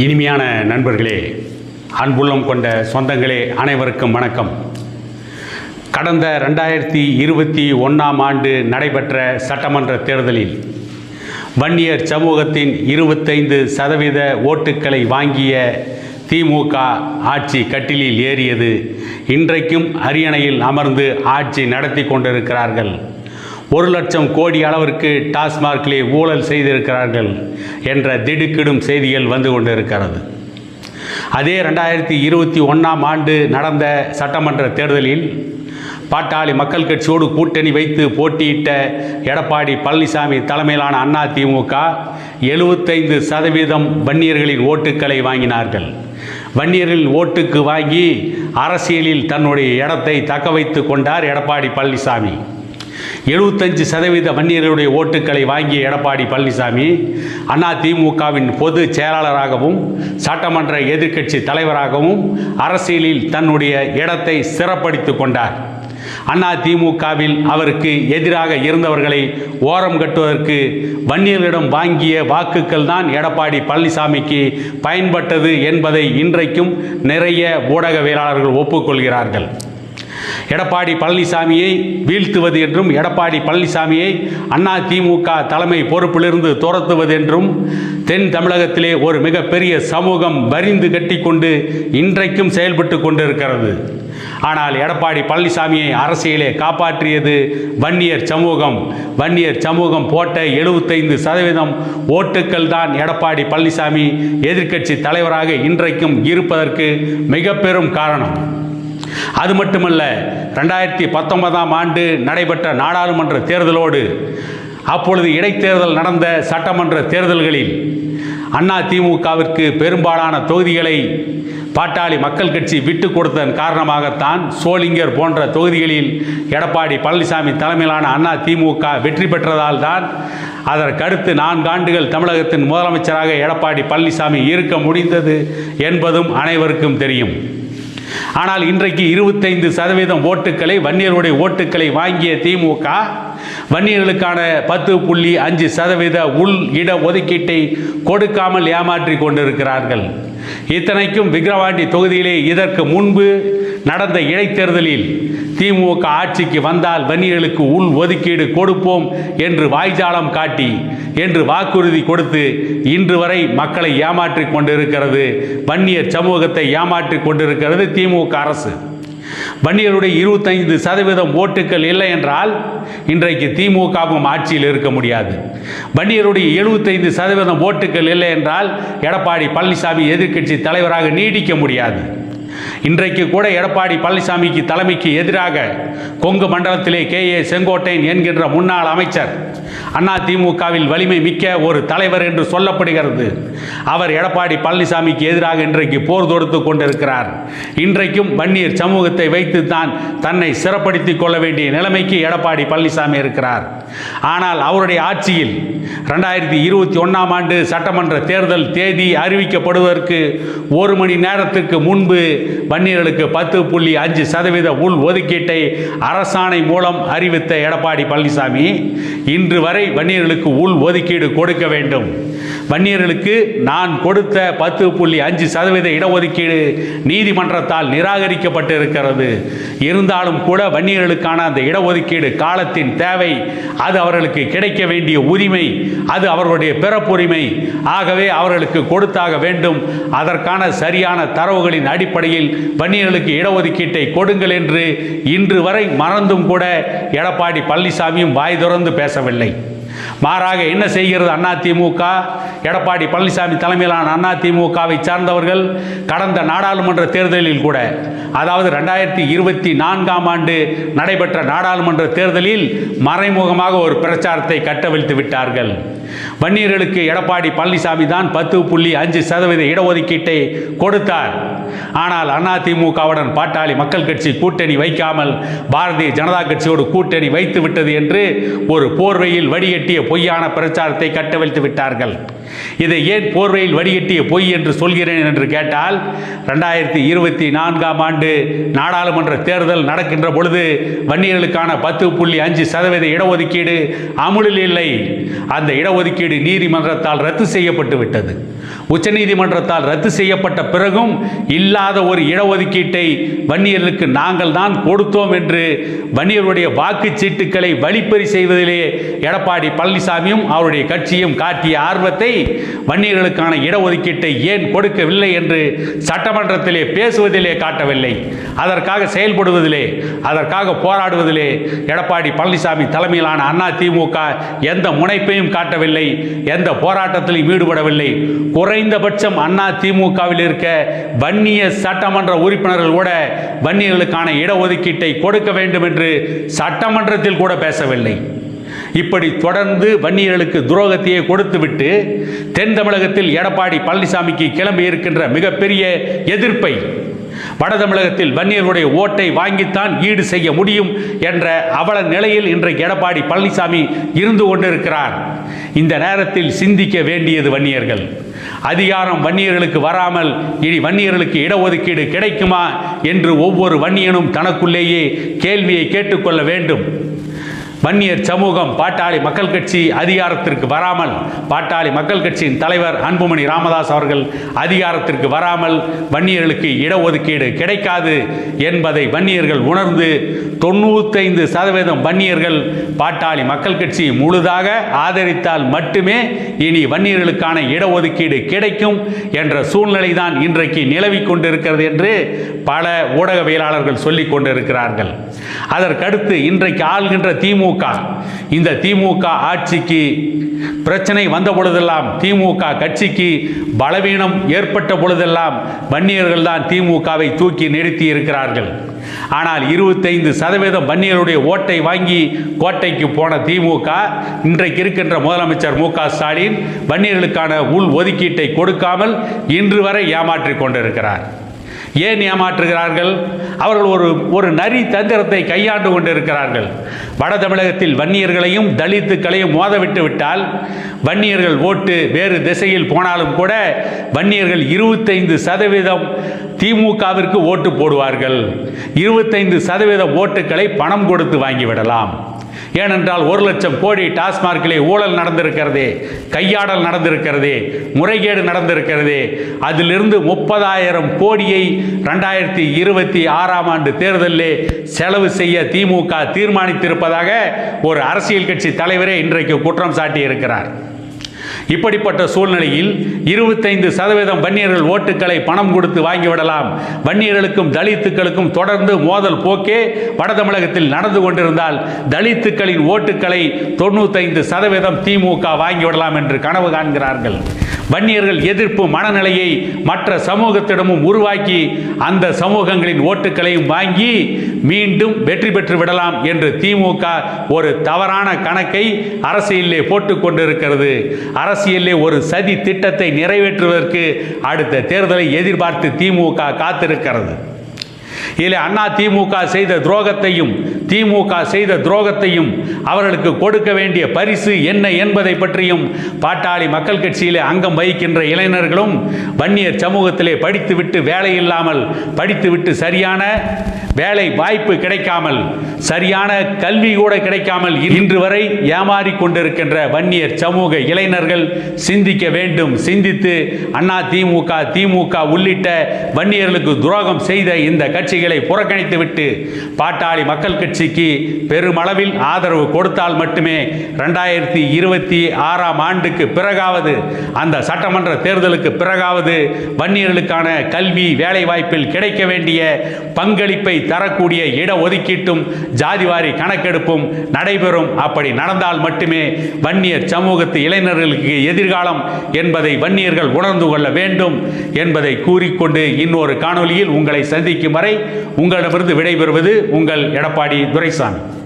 இனிமையான நண்பர்களே அன்புள்ளம் கொண்ட சொந்தங்களே அனைவருக்கும் வணக்கம். கடந்த ரெண்டாயிரத்தி இருபத்தி ஒன்றாம் ஆண்டு நடைபெற்ற சட்டமன்ற தேர்தலில் வன்னியர் சமூகத்தின் இருபத்தைந்து சதவீத ஓட்டுக்களை வாங்கிய திமுக ஆட்சி கட்டிலில் ஏறியது இன்றைக்கும் அரியணையில் அமர்ந்து ஆட்சி நடத்தி கொண்டிருக்கிறார்கள். ஒரு லட்சம் கோடி அளவிற்கு டாஸ்மார்க்கிலே ஊழல் செய்திருக்கிறார்கள் என்ற திடுக்கிடும் செய்திகள் வந்து கொண்டிருக்கிறது. அதே ரெண்டாயிரத்தி இருபத்தி ஒன்றாம் ஆண்டு நடந்த சட்டமன்ற தேர்தலில் பாட்டாளி மக்கள் கட்சியோடு கூட்டணி வைத்து போட்டியிட்ட எடப்பாடி பழனிசாமி தலைமையிலான அண்ணா திமுக எழுபத்தைந்து சதவீதம் வன்னியர்களின் ஓட்டுக்களை வாங்கினார்கள். வன்னியர்களின் ஓட்டுக்கு வாங்கி அரசியலில் தன்னுடைய இடத்தை தக்க வைத்து கொண்டார் எடப்பாடி பழனிசாமி. எழுபத்தஞ்சு சதவீத வன்னியர்களுடைய ஓட்டுக்களை வாங்கிய எடப்பாடி பழனிசாமி அண்ணா திமுகவின் பொது செயலாளராகவும் சட்டமன்ற எதிர்க்கட்சி தலைவராகவும் அரசியலில் தன்னுடைய இடத்தை சிறப்படுத்தி கொண்டார். அண்ணா திமுகவில் அவருக்கு எதிராக இருந்தவர்களை ஓரம் கட்டுவதற்கு வன்னியர்களிடம் வாங்கிய வாக்குகள் தான் எடப்பாடி பழனிசாமிக்கு பயன்பட்டது என்பதை இன்றைக்கும் நிறைய ஊடகவியலாளர்கள் ஒப்புக்கொள்கிறார்கள். எடப்பாடி பழனிசாமியை வீழ்த்துவது என்றும் எடப்பாடி பழனிசாமியை அண்ணா திமுக தலைமை பொறுப்பிலிருந்து துரத்துவது என்றும் தென் தமிழகத்திலே ஒரு மிகப்பெரிய சமூகம் வரிந்து கட்டிக்கொண்டு இன்றைக்கும் செயல்பட்டு கொண்டிருக்கிறது. ஆனால் எடப்பாடி பழனிசாமியை அரசியலே காப்பாற்றியது வன்னியர் சமூகம். வன்னியர் சமூகம் போட்ட எழுபத்தைந்து சதவீதம் ஓட்டுக்கள் தான் எடப்பாடி பழனிசாமி எதிர்க்கட்சி தலைவராக இன்றைக்கும் இருப்பதற்கு மிக பெரும் காரணம். அது மட்டுமல்ல ரெண்டாயிரத்தி பத்தொன்பதாம் ஆண்டு நடைபெற்ற நாடாளுமன்ற தேர்தலோடு அப்பொழுது இடைத்தேர்தல் நடந்த சட்டமன்ற தேர்தல்களில் அண்ணா திமுகவிற்கு பெரும்பாலான தொகுதிகளை பாட்டாளி மக்கள் கட்சி விட்டு கொடுத்ததன் காரணமாகத்தான் சோளிங்கர் போன்ற தொகுதிகளில் எடப்பாடி பழனிசாமி தலைமையிலான அண்ணா திமுக வெற்றி பெற்றதால் தான் அதற்கடுத்து நான்காண்டுகள் தமிழகத்தின் முதலமைச்சராக எடப்பாடி பழனிசாமி இருக்க முடிந்தது என்பதும் அனைவருக்கும் தெரியும். ஆனால் இன்றைக்கு இருபத்தைந்து சதவீதம் ஓட்டுக்களை வன்னியருடைய ஓட்டுக்களை வாங்கிய திமுக வன்னியர்களுக்கான பத்து புள்ளி அஞ்சு சதவீத உள் இட ஒதுக்கீட்டை கொடுக்காமல் ஏமாற்றி கொண்டிருக்கிறார்கள். இத்தனைக்கும் விக்கிரவாண்டி தொகுதியிலே இதற்கு முன்பு நடந்த இடைத்தேர்தலில் திமுக ஆட்சிக்கு வந்தால் வன்னியர்களுக்கு உள் ஒதுக்கீடு கொடுப்போம் என்று வாய்ஜாலம் காட்டி என்று வாக்குறுதி கொடுத்து இன்று வரை மக்களை ஏமாற்றி கொண்டிருக்கிறது. வன்னியர் சமூகத்தை ஏமாற்றி கொண்டிருக்கிறது திமுக அரசு. வன்னியருடைய இருபத்தைந்து சதவீதம் ஓட்டுக்கள் இல்லை என்றால் இன்றைக்கு திமுகவும் ஆட்சியில் இருக்க முடியாது. வன்னியருடைய எழுபத்தைந்து சதவீதம் ஓட்டுக்கள் இல்லை என்றால் எடப்பாடி பழனிசாமி எதிர்க்கட்சி தலைவராக நீடிக்க முடியாது. இன்றைக்கு கூட எடப்பாடி பழனிசாமிக்கு தலைமைக்கு எதிராக கொங்கு மண்டலத்திலே கே ஏ செங்கோட்டையன் என்கின்ற முன்னாள் அமைச்சர் அண்ணா திமுகவில் வலிமை மிக்க ஒரு தலைவர் என்று சொல்லப்படுகிறது. அவர் எடப்பாடி பழனிசாமிக்கு எதிராக இன்றைக்கு போர் தொடுத்து கொண்டிருக்கிறார். இன்றைக்கும் வன்னியர் சமூகத்தை வைத்து தான் தன்னை சிறப்படுத்திக் கொள்ள வேண்டிய நிலைமைக்கு எடப்பாடி பழனிசாமி இருக்கிறார். ஆனால் அவருடைய ஆட்சியில் ரெண்டாயிரத்தி இருபத்தி ஒன்றாம் ஆண்டு சட்டமன்ற தேர்தல் தேதி அறிவிக்கப்படுவதற்கு ஒரு மணி நேரத்திற்கு முன்பு வன்னியர்களுக்கு பத்து புள்ளி அஞ்சு சதவீத உள் ஒதுக்கீட்டை அரசாணை மூலம் அறிவித்த எடப்பாடி பழனிசாமி இன்று வரை வன்னியர்களுக்கு உள் ஒதுக்கீடு கொடுக்க வேண்டும். வன்னியர்களுக்கு நான் கொடுத்த பத்து புள்ளி அஞ்சு சதவீத இடஒதுக்கீடு நீதிமன்றத்தால் நிராகரிக்கப்பட்டு இருக்கிறது இருந்தாலும் கூட வன்னியர்களுக்கான அந்த இடஒதுக்கீடு காலத்தின் தேவை அது அவர்களுக்கு கிடைக்க வேண்டிய உரிமை அது அவர்களுடைய பிறப்புரிமை. ஆகவே அவர்களுக்கு கொடுத்தாக வேண்டும். அதற்கான சரியான தரவுகளின் அடிப்படையில் வன்னியர்களுக்கு இடஒதுக்கீட்டை கொடுங்கள் என்று இன்று வரை மறந்தும் கூட எடப்பாடி பழனிசாமியும் வாய் திறந்து பேசவில்லை. மாறாக என்ன செய்கிறது அண்ணா திமுக? எடப்பாடி பழனிசாமி தலைமையிலான அண்ணா சார்ந்தவர்கள் கடந்த நாடாளுமன்ற தேர்தலில் கூட அதாவது ரெண்டாயிரத்தி இருபத்தி நான்காம் ஆண்டு நடைபெற்ற நாடாளுமன்ற தேர்தலில் மறைமுகமாக ஒரு பிரச்சாரத்தை கட்டவிழ்த்து விட்டார்கள். வன்னியர்களுக்கு எடப்பாடி பழனிசாமி தான் பத்து புள்ளி அஞ்சு சதவீத இடஒதுக்கீட்டை கொடுத்தார். ஆனால் அதிமுகவுடன் பாட்டாளி மக்கள் கட்சி கூட்டணி வைக்காமல் பாரதிய ஜனதா கட்சியோடு கூட்டணி வைத்து விட்டது என்று ஒரு போர்வையில் வடிகட்டிய பொய்யான பிரச்சாரத்தை கட்டவிழ்த்து விட்டார்கள். இதை ஏன் போர்வையில் வடிகட்டிய பொய் என்று சொல்கிறேன் என்று கேட்டால் ரெண்டாயிரத்தி இருபத்தி நான்காம் ஆண்டு நாடாளுமன்ற தேர்தல் நடக்கின்ற பொழுது வன்னியர்களுக்கான பத்து புள்ளி அஞ்சு சதவீத இடஒதுக்கீடு அமுலில் இல்லை. அந்த இட இடஒதுக்கீடு நீதிமன்றத்தால் ரத்து செய்யப்பட்டு விட்டது. உச்சநீதிமன்றத்தால் ரத்து செய்யப்பட்ட பிறகும் இல்லாத ஒரு இடஒதுக்கீட்டை வன்னியர்களுக்கு நாங்கள் தான் கொடுத்தோம் என்று வன்னியருடைய வாக்குச்சீட்டுக்களை வழிப்பறி செய்வதிலே எடப்பாடி பழனிசாமியும் அவருடைய கட்சியும் காட்டிய ஆர்வத்தை வன்னியர்களுக்கான இடஒதுக்கீட்டை ஏன் கொடுக்கவில்லை என்று சட்டமன்றத்திலே பேசுவதிலே காட்டவில்லை. அதற்காக செயல்படுவதிலே அதற்காக போராடுவதிலே எடப்பாடி பழனிசாமி தலைமையிலான அண்ணா திமுக எந்த முனைப்பையும் காட்டவில்லை எந்த போராட்டத்திலும் ஈடுபடவில்லை. குறைந்தபட்சம் அண்ணா திமுகவில் இருக்க வன்னிய சட்டமன்ற உறுப்பினர்கள் கூட வன்னியர்களுக்கான இடஒதுக்கீட்டை கொடுக்க வேண்டும் என்று சட்டமன்றத்தில் கூட பேசவில்லை. இப்படி தொடர்ந்து வன்னியர்களுக்கு துரோகத்தையே கொடுத்துவிட்டு தென் தமிழகத்தில் எடப்பாடி பழனிசாமிக்கு கிளம்பி இருக்கின்ற மிகப்பெரிய எதிர்ப்பை வட தமிழகத்தில் வன்னியர்களுடைய ஓட்டை வாங்கித்தான் ஈடு செய்ய முடியும் என்ற அவல நிலையில் இன்றைக்கு எடப்பாடி பழனிசாமி இருந்து கொண்டிருக்கிறார். இந்த நேரத்தில் சிந்திக்க வேண்டியது வன்னியர்கள். அதிகாரம் வன்னியர்களுக்கு வராமல் இனி வன்னியர்களுக்கு இடஒதுக்கீடு கிடைக்குமா என்று ஒவ்வொரு வன்னியனும் தனக்குள்ளேயே கேள்வியை கேட்டுக்கொள்ள வேண்டும். வன்னியர் சமூகம் பாட்டாளி மக்கள் கட்சி அதிகாரத்திற்கு வராமல் பாட்டாளி மக்கள் கட்சியின் தலைவர் அன்புமணி ராமதாஸ் அவர்கள் அதிகாரத்திற்கு வராமல் வன்னியர்களுக்கு இடஒதுக்கீடு கிடைக்காது என்பதை வன்னியர்கள் உணர்ந்து தொண்ணூத்தைந்து சதவீதம் வன்னியர்கள் பாட்டாளி மக்கள் கட்சி முழுதாக ஆதரித்தால் மட்டுமே இனி வன்னியர்களுக்கான இடஒதுக்கீடு கிடைக்கும் என்ற சூழ்நிலை தான் இன்றைக்கு நிலவிக் கொண்டிருக்கிறது என்று பல ஊடகவியலாளர்கள் சொல்லிக் கொண்டிருக்கிறார்கள். அதற்கடுத்து இன்றைக்கு ஆள்கின்ற திமுக இந்த திமுக ஆட்சிக்கு பிரச்சனை வந்த பொழுதெல்லாம் திமுக கட்சிக்கு பலவீனம் ஏற்பட்ட பொழுதெல்லாம் வன்னியர்கள் தான் திமுகவை தூக்கி நிறுத்தி இருக்கிறார்கள். ஆனால் இருபத்தைந்து சதவீதம் வன்னியருடைய ஓட்டை வாங்கி கோட்டைக்கு போன திமுக இன்றைக்கு இருக்கின்ற முதலமைச்சர் மு க ஸ்டாலின் வன்னியர்களுக்கான உள் ஒதுக்கீட்டை கொடுக்காமல் இன்று வரை ஏமாற்றிக் கொண்டிருக்கிறார். ஏன் ஏமாற்றுகிறார்கள்? அவர்கள் ஒரு ஒரு நரி தந்திரத்தை கையாண்டு கொண்டிருக்கிறார்கள். வட தமிழகத்தில் வன்னியர்களையும் தலித்துக்களையும் மோதவிட்டு விட்டால் வன்னியர்கள் ஓட்டு வேறு திசையில் போனாலும் கூட வன்னியர்கள் இருபத்தைந்து சதவீதம் திமுகவிற்கு ஓட்டு போடுவார்கள். இருபத்தைந்து சதவீத ஓட்டுகளை பணம் கொடுத்து வாங்கிவிடலாம். ஏனென்றால் ஒரு லட்சம் கோடி டாஸ்மார்க்கிலே ஊழல் நடந்திருக்கிறது கையாடல் நடந்திருக்கிறது முறைகேடு நடந்திருக்கிறது அதிலிருந்து முப்பதாயிரம் கோடியை ரெண்டாயிரத்தி இருபத்தி ஆறாம் ஆண்டு தேர்தலிலே செலவு செய்ய திமுக தீர்மானித்திருப்பதாக ஒரு அரசியல் கட்சி தலைவரே இன்றைக்கு குற்றம் சாட்டியிருக்கிறார். இப்படிப்பட்ட சூழ்நிலையில் இருபத்தைந்து சதவீதம் வன்னியர்கள் ஓட்டுக்களை பணம் கொடுத்து வாங்கிவிடலாம். வன்னியர்களுக்கும் தலித்துக்களுக்கும் தொடர்ந்து மோதல் போக்கே வட தமிழகத்தில் நடந்து கொண்டிருந்தால் தலித்துக்களின் ஓட்டுக்களை தொண்ணூத்தைந்து சதவீதம் திமுக வாங்கிவிடலாம் என்று கனவு காண்கிறார்கள். வன்னியர்கள் எதிர்ப்பு மனநிலையை மற்ற சமூகத்திடமும் உருவாக்கி அந்த சமூகங்களின் ஓட்டுகளையும் வாங்கி மீண்டும் வெற்றி பெற்று விடலாம் என்று திமுக ஒரு தவறான கணக்கை அரசியலிலே போட்டுக்கொண்டிருக்கிறது அரசியலிலே ஒரு சதி திட்டத்தை நிறைவேற்றுவதற்கு அடுத்த தேர்தலை எதிர்பார்த்து திமுக காத்திருக்கிறது. இதில் அண்ணா திமுக செய்த துரோகத்தையும் திமுக செய்த துரோகத்தையும் அவர்களுக்கு கொடுக்க வேண்டிய பரிசு என்ன என்பதை பற்றியும் பாட்டாளி மக்கள் கட்சியிலே அங்கம் வகிக்கின்ற இளைஞர்களும் வன்னியர் சமூகத்திலே படித்துவிட்டு வேலை இல்லாமல் படித்துவிட்டு சரியான வேலை வாய்ப்பு கிடைக்காமல் சரியான கல்வி கூட கிடைக்காமல் இன்று வரை ஏமாறி கொண்டிருக்கின்ற வன்னியர் சமூக இளைஞர்கள் சிந்திக்க வேண்டும். சிந்தித்து அண்ணா திமுக திமுக உள்ளிட்ட வன்னியர்களுக்கு துரோகம் செய்த இந்த கட்சிகளை புறக்கணித்துவிட்டு பாட்டாளி மக்கள் கட்சி கட்சிக்கு பெருமளவில் ஆதரவு கொடுத்தால் மட்டுமே ரெண்டாயிரத்தி இருபத்தி ஆறாம் ஆண்டுக்கு பிறகாவது அந்த சட்டமன்ற தேர்தலுக்கு பிறகாவது வன்னியர்களுக்கான கல்வி வேலைவாய்ப்பில் கிடைக்க வேண்டிய பங்களிப்பை தரக்கூடிய இடஒதுக்கீட்டும் ஜாதிவாரி கணக்கெடுப்பும் நடைபெறும். அப்படி நடந்தால் மட்டுமே வன்னியர் சமூகத்து இளைஞர்களுக்கு எதிர்காலம் என்பதை வன்னியர்கள் உணர்ந்து கொள்ள வேண்டும் என்பதை கூறிக்கொண்டு இன்னொரு காணொளியில் உங்களை சந்திக்கும் வரை உங்களிடமிருந்து விடைபெறுவது உங்கள் எடப்பாடி Grayson.